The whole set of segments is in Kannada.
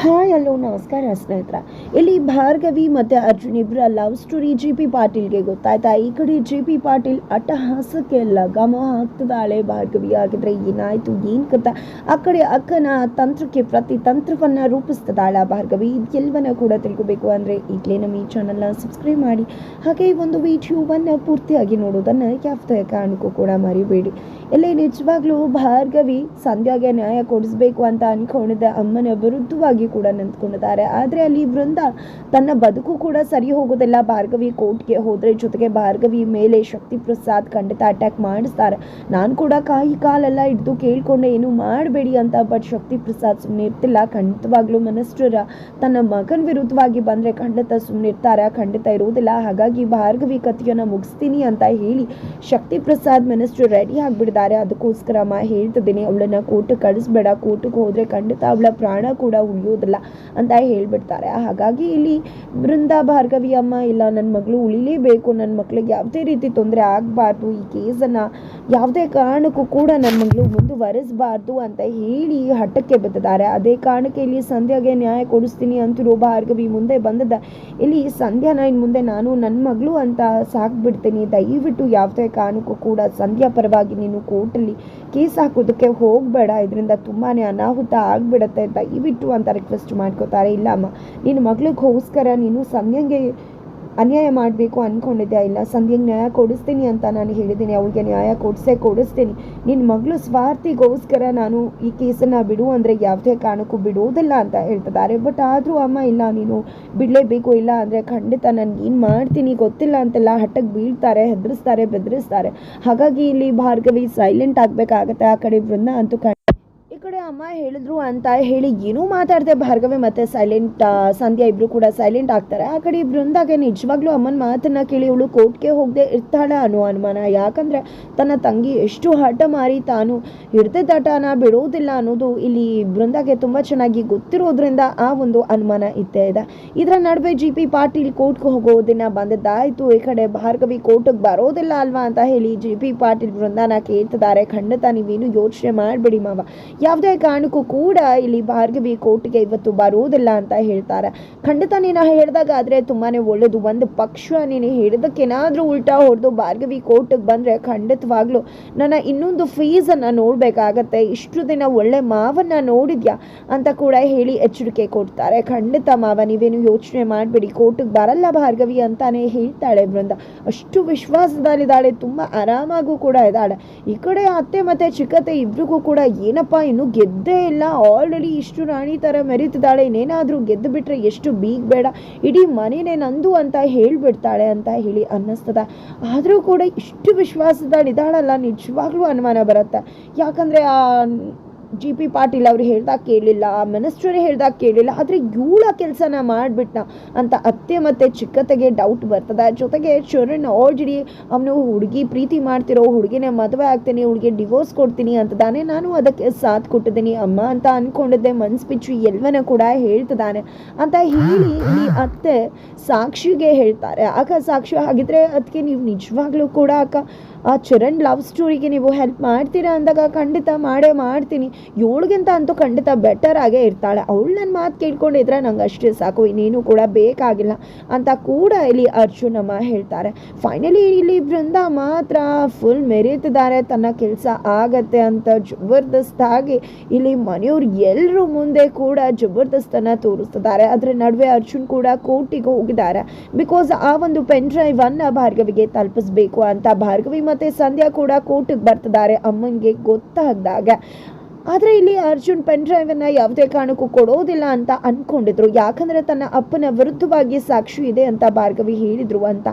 ಹಾಯ್, ಹಲೋ, ನಮಸ್ಕಾರ, ಸ್ನೇಹಿತರ. ಇಲ್ಲಿ ಭಾರ್ಗವಿ ಮತ್ತು ಅರ್ಜುನ್ ಇಬ್ಬರ ಲವ್ ಸ್ಟೋರಿ ಜಿ ಪಿ ಪಾಟೀಲ್ಗೆ ಗೊತ್ತಾಯ್ತಾ? ಈ ಕಡೆ ಜಿ ಪಿ ಪಾಟೀಲ್ ಅಟ್ಟಹಾಸಕ್ಕೆ ಲಗಾಮ ಹಾಕ್ತಿದ್ದಾಳೆ ಭಾರ್ಗವಿ. ಆಗಿದ್ರೆ ಏನಾಯ್ತು, ಏನು ಕಥ? ಆ ಕಡೆ ಅಕ್ಕನ ತಂತ್ರಕ್ಕೆ ಪ್ರತಿ ತಂತ್ರವನ್ನು ರೂಪಿಸ್ತಿದ್ದಾಳ ಭಾರ್ಗವಿ. ಇದೆಲ್ಲವನ್ನ ಕೂಡ ತಿಳ್ಕೊಬೇಕು ಅಂದರೆ ಈಗಲೇ ನಮ್ಮ ಈ ಚಾನಲ್ನ ಸಬ್ಸ್ಕ್ರೈಬ್ ಮಾಡಿ. ಹಾಗೆ ಈ ಒಂದು ವಿಡಿಯೋವನ್ನು ಪೂರ್ತಿಯಾಗಿ ನೋಡೋದನ್ನು ಯಾವುದೇ ಕಾರಣಕ್ಕೂ ಕೂಡ ಮರಿಬೇಡಿ. ಇಲ್ಲಿ ನಿಜವಾಗ್ಲೂ ಭಾರ್ಗವಿ, ಸಂಧ್ಯಾಗೆ ನ್ಯಾಯ ಕೊಡಿಸ್ಬೇಕು ಅಂತ ಅನ್ಕೊಂಡಿದ್ದ ಅಮ್ಮನ ವಿರುದ್ಧವಾಗಿ ಕೂಡ ನಿಂತ್ಕೊಂಡಿದ್ದಾರೆ. ಆದರೆ ಅಲ್ಲಿ ವೃಂದ ತನ್ನ ಬದುಕು ಕೂಡ ಸರಿ ಹೋಗೋದಿಲ್ಲ. ಭಾರ್ಗವಿ ಕೋರ್ಟ್ಗೆ ಹೋದ್ರೆ ಜೊತೆಗೆ ಭಾರ್ಗವಿ ಮೇಲೆ ಶಕ್ತಿ ಪ್ರಸಾದ್ ಖಂಡಿತ ಅಟ್ಯಾಕ್ ಮಾಡಿಸ್ತಾರೆ. ನಾನು ಕೂಡ ಕಾಯಿ ಕಾಲೆಲ್ಲ ಹಿಡಿದು ಕೇಳ್ಕೊಂಡೆ, ಏನು ಮಾಡಬೇಡಿ ಅಂತ ಬಟ್ ಶಕ್ತಿ ಪ್ರಸಾದ್ ಸುಮ್ಮನೆ ಇರ್ತಿಲ್ಲ. ಖಂಡಿತವಾಗ್ಲೂ ಮಿನಿಸ್ಟರ್ ತನ್ನ ಮಗನ ವಿರುದ್ಧವಾಗಿ ಬಂದ್ರೆ ಖಂಡಿತ ಸುಮ್ಮನೆ ಇರ್ತಾರೆ. ಖಂಡಿತ ಇರುವುದಿಲ್ಲ. ಹಾಗಾಗಿ ಭಾರ್ಗವಿ ಕಥೆಯನ್ನ ಮುಗಿಸ್ತೀನಿ ಅಂತ ಹೇಳಿ ಶಕ್ತಿ ಪ್ರಸಾದ್ ಮಿನಿಸ್ಟರ್ ರೆಡಿ ಆಗಿಬಿಟ್ಟಿದ್ದಾರೆ. ಅದಕ್ಕೋಸ್ಕರ ಮಾ ಹೇಳ್ತಿದ್ದೀನಿ, ಅವಳನ್ನ ಕೋರ್ಟ್ ಕಳಿಸ್ಬೇಡ. ಕೋರ್ಟ್ಗೆ ಹೋದ್ರೆ ಖಂಡಿತ ಅವಳ ಪ್ರಾಣ ಕೂಡ ಉಳಿಯೋದಿಲ್ಲ ಅಂತ ಹೇಳ್ಬಿಡ್ತಾರೆ. ಹಾಗಾಗಿ ಇಲ್ಲಿ ಬೃಂದಾ ಭಾರ್ಗವಿ ಅಮ್ಮ ಇಲ್ಲ ನನ್ನ ಮಗಳು ಉಳಿಲೇಬೇಕು ನನ್ನ ಮಕ್ಳಿಗೆ ಯಾವುದೇ ರೀತಿ ತೊಂದರೆ ಆಗಬಾರ್ದು, ಈ ಕೇಸನ್ನು ಯಾವುದೇ ಕಾರಣಕ್ಕೂ ಕೂಡ ನನ್ನ ಮಗಳು ಮುಂದುವರಿಸಬಾರ್ದು ಅಂತ ಹೇಳಿ ಹಠಕ್ಕೆ ಬಿದ್ದಿದ್ದಾರೆ. ಅದೇ ಕಾರಣಕ್ಕೆ ಇಲ್ಲಿ ಸಂಧ್ಯಾಗೆ ನ್ಯಾಯ ಕೊಡಿಸ್ತೀನಿ ಅಂತಿರೋ ಭಾರ್ಗವಿ ಮುಂದೆ ಬಂದದ. ಇಲ್ಲಿ ಸಂಧ್ಯಾನ ಇನ್ನು ಮುಂದೆ ನಾನು ನನ್ನ ಮಗಳು ಅಂತ ಸಾಕ್ಬಿಡ್ತೀನಿ. ದಯವಿಟ್ಟು ಯಾವುದೇ ಕಾರಣಕ್ಕೂ ಕೂಡ ಸಂಧ್ಯಾ ಪರವಾಗಿ ನೀನು ಕೋರ್ಟಲ್ಲಿ ಕೇಸ್ ಹಾಕೋದಕ್ಕೆ ಹೋಗಬೇಡ. ಇದರಿಂದ ತುಂಬಾ ಅನಾಹುತ ಆಗಿಬಿಡತ್ತೆ. ದಯವಿಟ್ಟು ಅಂತ ರಿಕ್ವೆಸ್ಟ್ ಮಾಡ್ಕೋತಾರೆ, ಇಲ್ಲ ಅಮ್ಮ ನಿನ್ನ ಮಗಳಿಗೋಸ್ಕರ ನೀನು ಸಂಧ್ಯಂಗೆ ಅನ್ಯಾಯ ಮಾಡಬೇಕು ಅಂದ್ಕೊಂಡಿದ್ದೆ ಇಲ್ಲ, ಸಂಧ್ಯಂಗೆ ನ್ಯಾಯ ಕೊಡಿಸ್ತೀನಿ ಅಂತ ನಾನು ಹೇಳಿದ್ದೀನಿ, ಅವಳಿಗೆ ನ್ಯಾಯ ಕೊಡಿಸೇ ಕೊಡಿಸ್ತೀನಿ. ನಿನ್ನ ಮಗಳು ಸ್ವಾರ್ಥಿಗೋಸ್ಕರ ನಾನು ಈ ಕೇಸನ್ನು ಬಿಡು, ಅಂದರೆ ಯಾವುದೇ ಕಾರಣಕ್ಕೂ ಬಿಡುವುದಿಲ್ಲ ಅಂತ ಹೇಳ್ತಿದ್ದಾರೆ. ಬಟ್ ಆದರೂ ಅಮ್ಮ, ಇಲ್ಲ, ನೀನು ಬಿಡಲೇಬೇಕು, ಇಲ್ಲ, ಅಂದರೆ ಖಂಡಿತ ನಾನು ಏನು ಮಾಡ್ತೀನಿ ಗೊತ್ತಿಲ್ಲ ಅಂತೆಲ್ಲ ಹಠಕ್ಕೆ ಬೀಳ್ತಾರೆ, ಹೆದರಿಸ್ತಾರೆ, ಬೆದರಿಸ್ತಾರೆ. ಹಾಗಾಗಿ ಇಲ್ಲಿ ಭಾರ್ಗವಿ ಸೈಲೆಂಟ್ ಆಗಬೇಕಾಗತ್ತೆ, ಆ ಕಡೆ ಬೃಂದ ಅಂತೂ ಕಡೆ ಅಮ್ಮ ಹೇಳಿದ್ರು ಅಂತ ಹೇಳಿ ಏನೂ ಮಾತಾಡದೆ ಭಾರ್ಗವಿ ಮತ್ತೆ ಸೈಲೆಂಟ್ ಸಂಧ್ಯಾ ಇಬ್ರು ಕೂಡ ಸೈಲೆಂಟ್ ಆಗ್ತಾರೆ. ಆ ಕಡೆ ಬೃಂದಾಗೆ ನಿಜವಾಗ್ಲೂ ಅಮ್ಮನ ಮಾತನ್ನ ಕೇಳಿ ಇವಳು ಕೋರ್ಟ್ಗೆ ಹೋಗದೆ ಇರ್ತಾಳ ಅನ್ನೋ ಅನುಮಾನ. ಯಾಕಂದ್ರೆ ತನ್ನ ತಂಗಿ ಎಷ್ಟು ಹಠ ಮಾರಿ ತಾನು ಹಿಡ್ದೆ ಹಠನ ಬಿಡೋದಿಲ್ಲ ಅನ್ನೋದು ಇಲ್ಲಿ ಬೃಂದಾಗೆ ತುಂಬಾ ಚೆನ್ನಾಗಿ ಗೊತ್ತಿರೋದ್ರಿಂದ ಆ ಒಂದು ಅನುಮಾನ ಇದ್ದೇ ಇದೆ. ಇದರ ನಡುವೆ ಜಿ ಪಿ ಪಾಟೀಲ್ ಕೋರ್ಟ್ಗೆ ಹೋಗೋ ದಿನ ಬಂದದ್ದಾಯ್ತು. ಈ ಕಡೆ ಭಾರ್ಗವಿ ಕೋರ್ಟ್ಗೆ ಬರೋದಿಲ್ಲ ಅಲ್ವಾ ಅಂತ ಹೇಳಿ ಜಿ ಪಿ ಪಾಟೀಲ್ ಬೃಂದಾನ ಕೇಳ್ತಿದ್ದಾರೆ. ಖಂಡಿತ ನೀವೇನು ಯೋಚನೆ ಮಾಡಬೇಡಿ ಮಾವ. ಯಾವುದೇ ಕಾರಣಕ್ಕೂ ಕೂಡ ಇಲ್ಲಿ ಭಾರ್ಗವಿ ಕೋರ್ಟ್ಗೆ ಇವತ್ತು ಬರುವುದಿಲ್ಲ ಅಂತ ಹೇಳ್ತಾರೆ. ಖಂಡಿತ ನೀನು ಹೇಳಿದಾಗ ಆದರೆ ತುಂಬಾ ಒಳ್ಳೆಯದು ಒಂದು ಪಕ್ಷ ನೀನು ಹೇಳಿದಕ್ಕೇನಾದರೂ ಉಲ್ಟಾ ಹೊಡೆದು ಭಾರ್ಗವಿ ಕೋರ್ಟಿಗೆ ಬಂದರೆ ಖಂಡಿತವಾಗ್ಲೂ ನನ್ನ ಇನ್ನೊಂದು ಫೀಸನ್ನು ನೋಡಬೇಕಾಗತ್ತೆ. ಇಷ್ಟು ದಿನ ಒಳ್ಳೆ ಮಾವನ್ನ ನೋಡಿದ್ಯಾ ಅಂತ ಕೂಡ ಹೇಳಿ ಎಚ್ಚರಿಕೆ ಕೊಡ್ತಾರೆ. ಖಂಡಿತ ಮಾವ, ನೀವೇನು ಯೋಚನೆ ಮಾಡಬೇಡಿ. ಕೋರ್ಟಿಗೆ ಬರಲ್ಲ ಭಾರ್ಗವಿ ಅಂತಾನೆ ಹೇಳ್ತಾಳೆ ಬೃಂದ ಅಷ್ಟು ವಿಶ್ವಾಸದಲ್ಲಿದ್ದಾಳೆ. ತುಂಬ ಆರಾಮಾಗೂ ಕೂಡ ಇದ್ದಾಳೆ. ಈ ಕಡೆ ಅತ್ತೆ ಮತ್ತೆ ಚಿಕ್ಕತ್ತೆ ಇಬ್ಬರಿಗೂ ಕೂಡ ಏನಪ್ಪ ಇನ್ನು ಗೆದ್ದೇ ಇಲ್ಲ. ಆಲ್ರೆಡಿ ಇಷ್ಟು ರಾಣಿ ಥರ ಮೆರೀತಿದ್ದಾಳೆ. ಇನ್ನೇನಾದರೂ ಗೆದ್ದು ಬಿಟ್ಟರೆ ಎಷ್ಟು ಬೀಗ್ ಬೇಡ. ಇಡೀ ಮನೆನೇ ನಂದು ಅಂತ ಹೇಳಿಬಿಡ್ತಾಳೆ ಅಂತ ಹೇಳಿ ಅನ್ನಿಸ್ತದೆ. ಆದರೂ ಕೂಡ ಇಷ್ಟು ಇದ್ದಾಳಲ್ಲ ನಿಜವಾಗ್ಲೂ ಅನುಮಾನ ಬರುತ್ತೆ. ಯಾಕಂದರೆ ಆ ಜಿ ಪಿ ಪಾಟೀಲ್ ಅವ್ರು ಹೇಳ್ದಾಗ ಕೇಳಲಿಲ್ಲ ಮಿನಿಸ್ಟ್ರೇ ಹೇಳ್ದಾಗ ಕೇಳಲಿಲ್ಲ ಆದರೆ ಇವಳ ಕೆಲಸನ ಮಾಡಿಬಿಟ್ನ ಅಂತ ಅತ್ತೆ ಮತ್ತೆ ಚಿಕ್ಕತೆಗೆ ಡೌಟ್ ಬರ್ತದೆ. ಜೊತೆಗೆ ಚರಣ್ ಆಲ್ರೆಡಿ ಅವನು ಹುಡುಗಿ ಪ್ರೀತಿ ಮಾಡ್ತಿರೋ ಹುಡುಗಿನೇ ಮದುವೆ ಆಗ್ತೀನಿ, ಹುಡುಗಿ ಡಿವೋರ್ಸ್ ಕೊಡ್ತೀನಿ ಅಂತದಾನೆ ನಾನು ಅದಕ್ಕೆ ಸಾಥ್ ಕೊಟ್ಟಿದ್ದೀನಿ ಅಮ್ಮ ಅಂತ ಅಂದ್ಕೊಂಡಿದ್ದೆ ಮನ್ಸು ಬಿಚ್ಚು ಎಲ್ಲವನ್ನ ಕೂಡ ಹೇಳ್ತಿದ್ದಾನೆ ಅಂತ ಹೇಳಿ ಈ ಅತ್ತೆ ಸಾಕ್ಷಿಗೆ ಹೇಳ್ತಾರೆ. ಅಕ್ಕ ಸಾಕ್ಷಿ ಹಾಗಿದ್ರೆ ಅದಕ್ಕೆ ನೀವು ನಿಜವಾಗ್ಲೂ ಕೂಡ ಅಕ್ಕ, ಆ ಚರಣ್ ಲವ್ ಸ್ಟೋರಿಗೆ ನೀವು ಹೆಲ್ಪ್ ಮಾಡ್ತೀರಾ ಅಂದಾಗ ಖಂಡಿತ ಮಾಡೇ ಮಾಡ್ತೀನಿ. ಇವಳಿಗಿಂತ ಅಂತೂ ಖಂಡಿತ ಬೆಟರ್ ಆಗೇ ಇರ್ತಾಳೆ. ಅವಳು ನನ್ನ ಮಾತು ಕೇಳ್ಕೊಂಡಿದ್ರೆ ನಂಗೆ ಅಷ್ಟೇ ಸಾಕು. ಇನ್ನೇನು ಕೂಡ ಬೇಕಾಗಿಲ್ಲ ಅಂತ ಕೂಡ ಇಲ್ಲಿ ಅರ್ಜುನಮ್ಮ ಹೇಳ್ತಾರೆ. ಫೈನಲಿ ಇಲ್ಲಿ ಬೃಂದ ಮಾತ್ರ ಫುಲ್ ಮೆರೀತಿದ್ದಾರೆ. ತನ್ನ ಕೆಲಸ ಆಗತ್ತೆ ಅಂತ ಜಬರ್ದಸ್ತಾಗಿ ಇಲ್ಲಿ ಮನೆಯವ್ರು ಎಲ್ಲರೂ ಮುಂದೆ ಕೂಡ ಜಬರ್ದಸ್ತನ್ನ ತೋರಿಸ್ತಿದ್ದಾರೆ. ಅದರ ನಡುವೆ ಅರ್ಜುನ್ ಕೂಡ ಕೋರ್ಟಿಗೆ ಹೋಗಿದ್ದಾರೆ. ಬಿಕಾಸ್ ಆ ಒಂದು ಪೆನ್ ಡ್ರೈವ್ ಅನ್ನ ಭಾರ್ಗವಿಗೆ ತಲುಪಿಸ್ಬೇಕು ಅಂತ ಭಾರ್ಗವಿ ಮತ್ತೆ ಸಂಧ್ಯಾ ಕೂಡ ಕೋರ್ಟಿಗೆ ಬರ್ತಿದ್ದಾರೆ. ಅಮ್ಮನಿಗೆ ಗೊತ್ತಾಗ್ದಾಗ ಆದರೆ ಇಲ್ಲಿ ಅರ್ಜುನ್ ಪೆನ್ ಡ್ರೈವನ್ನ ಯಾವುದೇ ಕಾರಣಕ್ಕೂ ಕೊಡೋದಿಲ್ಲ ಅಂತ ಅನ್ಕೊಂಡಿದ್ರು. ಯಾಕಂದ್ರೆ ತನ್ನ ಅಪ್ಪನ ವಿರುದ್ಧವಾಗಿ ಸಾಕ್ಷಿ ಇದೆ ಅಂತ ಭಾರ್ಗವಿ ಹೇಳಿದ್ರು ಅಂತ.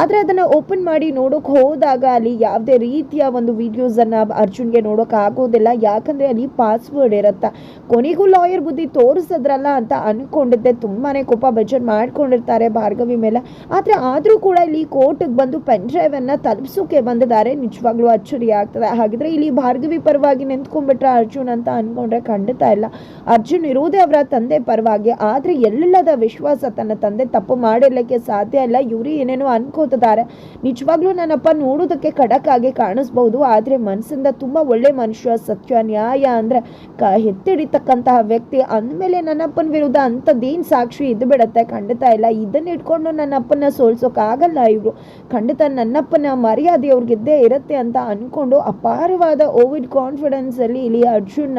ಆದರೆ ಅದನ್ನು ಓಪನ್ ಮಾಡಿ ನೋಡೋಕೆ ಹೋದಾಗ ಅಲ್ಲಿ ಯಾವುದೇ ರೀತಿಯ ಒಂದು ವಿಡಿಯೋಸನ್ನು ಅರ್ಜುನ್ಗೆ ನೋಡೋಕೆ ಆಗೋದಿಲ್ಲ. ಯಾಕಂದ್ರೆ ಅಲ್ಲಿ ಪಾಸ್ವರ್ಡ್ ಇರುತ್ತೆ. ಕೊನೆಗೂ ಲಾಯರ್ ಬುದ್ಧಿ ತೋರಿಸಿದ್ರಲ್ಲ ಅಂತ ಅನ್ಕೊಂಡಿದ್ದೆ. ತುಂಬಾನೇ ಕೋಪ ಬಜೆಟ್ ಮಾಡ್ಕೊಂಡಿರ್ತಾರೆ ಭಾರ್ಗವಿ ಮೇಲೆ. ಆದರೆ ಆದರೂ ಕೂಡ ಇಲ್ಲಿ ಕೋರ್ಟಿಗೆ ಬಂದು ಪೆನ್ ಡ್ರೈವನ್ನ ತಲುಪಿಸೋಕೆ ಬಂದಿದ್ದಾರೆ. ನಿಜವಾಗ್ಲೂ ಅಚ್ಚರಿ ಆಗ್ತದೆ ಹಾಗಿದ್ರೆ ಇಲ್ಲಿ ಭಾರ್ಗವಿ ಪರವಾಗಿ ನಿಂತ್ಕೊಂಡ್ಬಿಟ್ರೆ ಅರ್ಜುನ್ ಅರ್ಜುನ್ ಅಂತ ಅನ್ಕೊಂಡ್ರೆ ಖಂಡಿತ ಇಲ್ಲ. ಅರ್ಜುನ್ ಇರುವುದೇ ಅವರ ತಂದೆ ಪರವಾಗಿ, ಆದ್ರೆ ಎಲ್ಲದ ವಿಶ್ವಾಸ ತನ್ನ ತಂದೆ ತಪ್ಪು ಮಾಡಿರ್ಲಿಕ್ಕೆ ಸಾಧ್ಯ ಇಲ್ಲ. ಇವರು ಏನೇನೋ ಅನ್ಕೋತಿದ್ದಾರೆ. ನಿಜವಾಗ್ಲೂ ನನ್ನಪ್ಪ ನೋಡೋದಕ್ಕೆ ಖಡಕ್ ಆಗಿ ಕಾಣಿಸ್ಬಹುದು ಆದ್ರೆ ಮನಸ್ಸಿಂದ ತುಂಬಾ ಒಳ್ಳೆ ಮನುಷ್ಯ, ಸತ್ಯ, ನ್ಯಾಯ ಅಂದ್ರೆ ಕ ಎತ್ತಿಡಿತಕ್ಕಂತಹ ವ್ಯಕ್ತಿ. ಅಂದಮೇಲೆ ನನ್ನಪ್ಪನ ವಿರುದ್ಧ ಅಂತ ದೀನ್ ಸಾಕ್ಷಿ ಇದ್ದು ಬಿಡತ್ತೆ? ಖಂಡಿತ ಇಲ್ಲ. ಇದನ್ನ ಇಟ್ಕೊಂಡು ನನ್ನಪ್ಪನ ಸೋಲ್ಸೋಕ್ಕಾಗಲ್ಲ ಇವರು. ಖಂಡಿತ ನನ್ನಪ್ಪನ ಮರ್ಯಾದೆ ಅವ್ರಿಗಿದ್ದೇ ಇರುತ್ತೆ ಅಂತ ಅನ್ಕೊಂಡು ಅಪಾರವಾದ ಓವಿಡ್ ಕಾನ್ಫಿಡೆನ್ಸ್ ಅಲ್ಲಿ ಇಲ್ಲಿ ಅರ್ಜುನ್ನ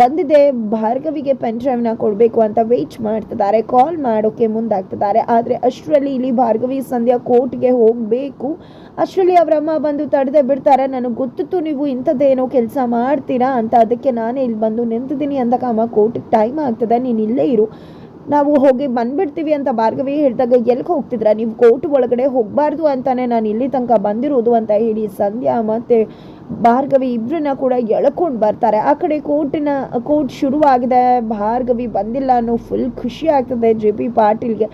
ಬಂದಿದೆ, ಭಾರ್ಗವಿಗೆ ಪೆನ್ ಡ್ರೈವ್ನ ಕೊಡಬೇಕು ಅಂತ ವೆಯ್ಟ್ ಮಾಡ್ತಿದ್ದಾರೆ ಕಾಲ್ ಮಾಡೋಕ್ಕೆ ಮುಂದಾಗ್ತಿದ್ದಾರೆ. ಆದರೆ ಅಷ್ಟರಲ್ಲಿ ಇಲ್ಲಿ ಭಾರ್ಗವಿ ಸಂಧ್ಯಾ ಕೋರ್ಟ್ಗೆ ಹೋಗಬೇಕು. ಅಷ್ಟರಲ್ಲಿ ಅವರಮ್ಮ ಬಂದು ತಡೆದೇ ಬಿಡ್ತಾರೆ. ನನಗೆ ಗೊತ್ತಿತ್ತು ನೀವು ಇಂಥದ್ದೇನೋ ಕೆಲಸ ಮಾಡ್ತೀರಾ ಅಂತ. ಅದಕ್ಕೆ ನಾನೇ ಇಲ್ಲಿ ಬಂದು ನಿಂತಿದ್ದೀನಿ ಅಂದಾಗ ಅಮ್ಮ ಕೋರ್ಟಿಗೆ ಟೈಮ್ ಆಗ್ತದೆ. ನೀನು ಇಲ್ಲೇ ಇರು. ನಾವು ಹೋಗಿ ಬಂದ್ಬಿಡ್ತೀವಿ ಅಂತ ಭಾರ್ಗವಿ ಹೇಳಿದಾಗ ಎಲ್ಲಿಗೆ ಹೋಗ್ತಿದ್ರ? ನೀವು ಕೋರ್ಟ್ ಒಳಗಡೆ ಹೋಗಬಾರ್ದು ಅಂತಾನೆ. ನಾನು ಇಲ್ಲಿ ತನಕ ಬಂದಿರೋದು ಅಂತ ಹೇಳಿ ಸಂಧ್ಯಾ ಮತ್ತೆ ಭಾರ್ಗವಿ ಇಬ್ಬರನ್ನ ಕೂಡ ಎಳ್ಕೊಂಡು ಬರ್ತಾರೆ. ಆ ಕಡೆ ಕೋರ್ಟಿನ, ಕೋರ್ಟ್ ಶುರುವಾಗಿದೆ. ಭಾರ್ಗವಿ ಬಂದಿಲ್ಲ ಅನ್ನೋ ಫುಲ್ ಖುಷಿ ಆಗ್ತದೆ. ಜೆ ಪಿ ಪಾಟೀಲ್ಗೆ.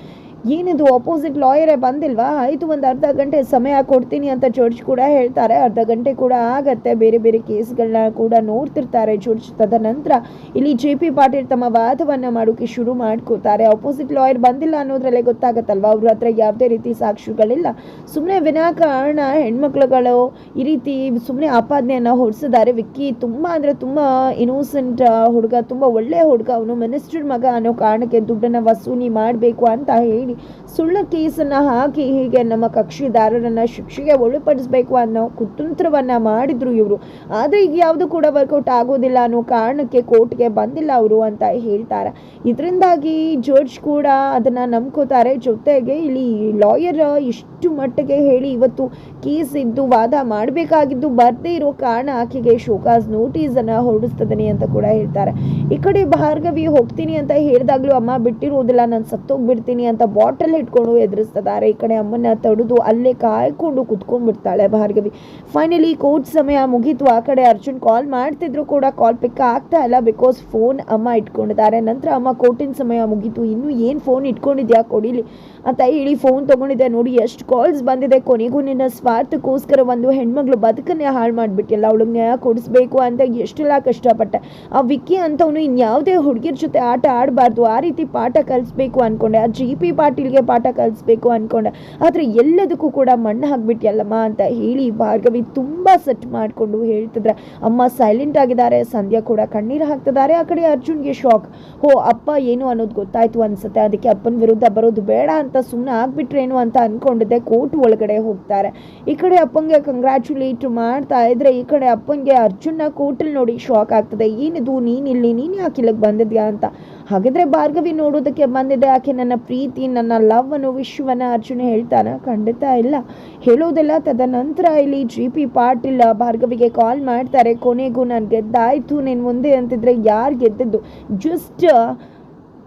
ಏನಿದು ಅಪೋಸಿಟ್ ಲಾಯರೇ ಬಂದಿಲ್ವಾ? ಆಯಿತು, ಒಂದು ಅರ್ಧ ಗಂಟೆ ಸಮಯ ಕೊಡ್ತೀನಿ ಅಂತ ಜಡ್ಜ್ ಕೂಡ ಹೇಳ್ತಾರೆ. ಅರ್ಧ ಗಂಟೆ ಕೂಡ ಆಗತ್ತೆ. ಬೇರೆ ಬೇರೆ ಕೇಸ್ಗಳನ್ನ ಕೂಡ ನೋಡ್ತಿರ್ತಾರೆ ಜಡ್ಜ್ ತದನಂತರ ಇಲ್ಲಿ ಜೆ ಪಿ ಪಾಟೀಲ್ ತಮ್ಮ ವಾದವನ್ನ ಮಾಡೋಕೆ ಶುರು ಮಾಡ್ಕೋತಾರೆ. ಅಪೋಸಿಟ್ ಲಾಯರ್ ಬಂದಿಲ್ಲ ಅನ್ನೋದ್ರಲ್ಲೇ ಗೊತ್ತಾಗತ್ತಲ್ವ? ಅವ್ರ ಹತ್ರ ಯಾವುದೇ ರೀತಿ ಸಾಕ್ಷಿಗಳಿಲ್ಲ. ಸುಮ್ಮನೆ ವಿನಾಕಾರಣ ಹೆಣ್ಮಕ್ಳುಗಳು ಈ ರೀತಿ ಸುಮ್ಮನೆ ಆಪಾದನೆಯನ್ನ ಹೊರಿಸಿದ್ದಾರೆ. ವಿಕ್ಕಿ ತುಂಬ ಅಂದರೆ ತುಂಬ ಇನೋಸೆಂಟ್ ಹುಡುಗ, ತುಂಬ ಒಳ್ಳೆ ಹುಡುಗ. ಅವನು ಮಿನಿಸ್ಟರ್ ಮಗ ಅನ್ನೋ ಕಾರಣಕ್ಕೆ ದುಡ್ಡನ್ನು ವಸೂಲಿ ಮಾಡಬೇಕು ಅಂತ ಹೇಳಿ ಸುಳ್ಳು ಕೇಸನ್ನು ಹಾಕಿ ಹೀಗೆ ನಮ್ಮ ಕಕ್ಷಿದಾರರನ್ನು ಶಿಕ್ಷೆಗೆ ಒಳಪಡಿಸಬೇಕು ಅನ್ನೋ ಕುತಂತ್ರವನ್ನ ಮಾಡಿದ್ರು ಇವರು. ಆದರೆ ಈಗ ಯಾವುದು ಕೂಡ ವರ್ಕೌಟ್ ಆಗೋದಿಲ್ಲ ಅನ್ನೋ ಕಾರಣಕ್ಕೆ ಕೋರ್ಟ್ಗೆ ಬಂದಿಲ್ಲ ಅವರು ಅಂತ ಹೇಳ್ತಾರೆ. ಇದರಿಂದಾಗಿ ಜಡ್ಜ್ ಕೂಡ ಅದನ್ನ ನಂಬ್ಕೋತಾರೆ. ಜೊತೆಗೆ ಇಲ್ಲಿ ಲಾಯರ್ ಇಷ್ಟು ಮಟ್ಟಿಗೆ ಹೇಳಿ ಇವತ್ತು ಕೇಸ್ ಇದ್ದು ವಾದ ಮಾಡಬೇಕಾಗಿದ್ದು ಬರದೇ ಇರೋ ಕಾರಣ ಆಕೆಗೆ ಶೋಕಾಸ್ ನೋಟಿಸ್ ಅನ್ನ ಹೊರಡಿಸ್ತದನಿ ಅಂತ ಕೂಡ ಹೇಳ್ತಾರೆ. ಈ ಕಡೆ ಭಾರ್ಗವಿ ಹೋಗ್ತೀನಿ ಅಂತ ಹೇಳಿದಾಗ್ಲೂ ಅಮ್ಮ ಬಿಟ್ಟಿರೋದಿಲ್ಲ, ನಾನು ಸತ್ತೋಗ್ಬಿಡ್ತೀನಿ ಅಂತ ಬಾಟಲ್ ಇಟ್ಕೊಂಡು ಎದುರಿಸ್ತಿದ್ದಾರೆ. ಈ ಕಡೆ ಅಮ್ಮನ ತಡೆದು ಅಲ್ಲೇ ಕಾಯ್ಕೊಂಡು ಕುತ್ಕೊಂಡ್ಬಿಡ್ತಾಳೆ ಭಾರ್ಗವಿ. ಫೈನಲಿ ಕೋರ್ಟ್ ಸಮಯ ಮುಗೀತು. ಆ ಕಡೆ ಅರ್ಜುನ್ ಕಾಲ್ ಮಾಡ್ತಿದ್ರು ಕೂಡ. ಕಾಲ್ ಪಿಕ್ ಆಗ್ತಾ ಇಲ್ಲ ಬಿಕಾಸ್ ಫೋನ್ ಅಮ್ಮ ಇಟ್ಕೊಂಡಿದ್ದಾರೆ. ನಂತರ ಅಮ್ಮ ಕೋರ್ಟಿನ ಸಮಯ ಮುಗೀತು. ಇನ್ನೂ ಏನು ಫೋನ್ ಇಟ್ಕೊಂಡಿದ್ಯಾ ಕೊಡಿಲಿ ಅಂತ ಹೇಳಿ ಫೋನ್ ತಗೊಂಡಿದೆ. ನೋಡಿ, ಎಷ್ಟು ಕಾಲ್ಸ್ ಬಂದಿದೆ. ಕೊನೆಗೂ ನಿನ್ನ ಸ್ವಾರ್ಥಕ್ಕೋಸ್ಕರ ಒಂದು ಹೆಣ್ಮಗಳು ಬದುಕನ್ನೇ ಹಾಳು ಮಾಡಿಬಿಟ್ಟಿಲ್ಲ. ಅವಳಿಗೆ ನ್ಯಾಯ ಕೊಡಿಸ್ಬೇಕು ಅಂತ ಎಷ್ಟೆಲ್ಲ ಕಷ್ಟಪಟ್ಟೆ. ಆ ವಿಕ್ಕಿ ಅಂತವನು ಇನ್ಯಾವುದೇ ಹುಡುಗಿರ ಜೊತೆ ಆಟ ಆಡಬಾರ್ದು. ಆ ರೀತಿ ಪಾಠ ಕಲಿಸ್ಬೇಕು ಅಂದ್ಕೊಂಡೆ ಆ ಜಿ ಪಿ ಪಾಟೀಲ್ಗೆ ಪಾಠ ಕಲಿಸ್ಬೇಕು ಅನ್ಕೊಂಡೆ. ಆದರೆ ಎಲ್ಲದಕ್ಕೂ ಕೂಡ ಮಣ್ಣು ಹಾಕ್ಬಿಟ್ಟಿಯಲ್ಲಮ್ಮ ಅಂತ ಹೇಳಿ ಭಾರ್ಗವಿ ತುಂಬ ಸೆಟ್ ಮಾಡಿಕೊಂಡು ಹೇಳ್ತಿದ್ರೆ. ಅಮ್ಮ ಸೈಲೆಂಟ್ ಆಗಿದ್ದಾರೆ, ಸಂಧ್ಯಾ ಕೂಡ ಕಣ್ಣೀರು ಹಾಕ್ತಿದ್ದಾರೆ. ಆ ಕಡೆ ಅರ್ಜುನ್ಗೆ ಶಾಕ್ ಹೋ, ಅಪ್ಪ ಏನು ಅನ್ನೋದು ಗೊತ್ತಾಯ್ತು ಅನ್ಸುತ್ತೆ. ಅದಕ್ಕೆ ಅಪ್ಪನ ವಿರುದ್ಧ ಬರೋದು ಬೇಡ ಅಂತ ಸುಮ್ಮನೆ ಆಗ್ಬಿಟ್ರೇನು ಅಂತ ಅನ್ಕೊಂಡಿದ್ದೆ. ಕೋರ್ಟ್ ಒಳಗಡೆ ಹೋಗ್ತಾರೆ. ಈ ಕಡೆ ಅಪ್ಪಂಗೆ ಕಂಗ್ರ್ಯಾಚುಲೇಟ್ ಮಾಡ್ತಾ ಇದ್ರೆ ಈ ಕಡೆ ಅಪ್ಪಂಗೆ ಅರ್ಜುನ್ನ ಕೋರ್ಟಲ್ಲಿ ನೋಡಿ ಶಾಕ್ ಆಗ್ತದೆ. ಏನಿದು? ನೀನಿಲ್ಲಿ ನೀನು ನೀನ್ ಯಾಕೆ ಇಲ್ಲಿಗೆ ಬಂದಿದ್ಯಾ? ಅಂತ. ಹಾಗಿದ್ರೆ ಭಾರ್ಗವಿ ನೋಡೋದಕ್ಕೆ ಬಂದಿದೆ. ಆಕೆ ನನ್ನ ಪ್ರೀತಿ, ನನ್ನ ಲವ್ ಅನ್ನು ವಿಶ್ವನ ಅರ್ಜುನ ಹೇಳ್ತಾನ. ಖಂಡಿತ ಇಲ್ಲ. ಹೇಳೋದಿಲ್ಲ ತದನಂತರ ಇಲ್ಲಿ ಜಿ ಪಿ ಪಾಟೀಲ್ ಭಾರ್ಗವಿಗೆ ಕಾಲ್ ಮಾಡ್ತಾರೆ. ಕೊನೆಗೂ ನಾನು ಗೆದ್ದಾಯ್ತು. ನೀನು ಮುಂದೆ ಅಂತಿದ್ರೆ ಯಾರು ಗೆದ್ದಿದ್ದು? ಜಸ್ಟ್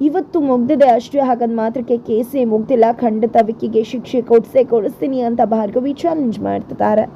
ಇವತ್ತು ಮುಗ್ದಿದೆ ಅಷ್ಟೇ. ಹಾಗಂದ್ ಮಾತ್ರಕ್ಕೆ ಕೇಸೇ ಮುಗ್ದಿಲ್ಲ. ಖಂಡಿತ ವಿಕ್ಕಿಗೆ ಶಿಕ್ಷೆ ಕೊಡಿಸೇ ಕೊಡಿಸ್ತೀನಿ ಅಂತ ಭಾರ್ಗವಿ ಚಾಲೆಂಜ್ ಮಾಡ್ತಿದ್ದಾರೆ.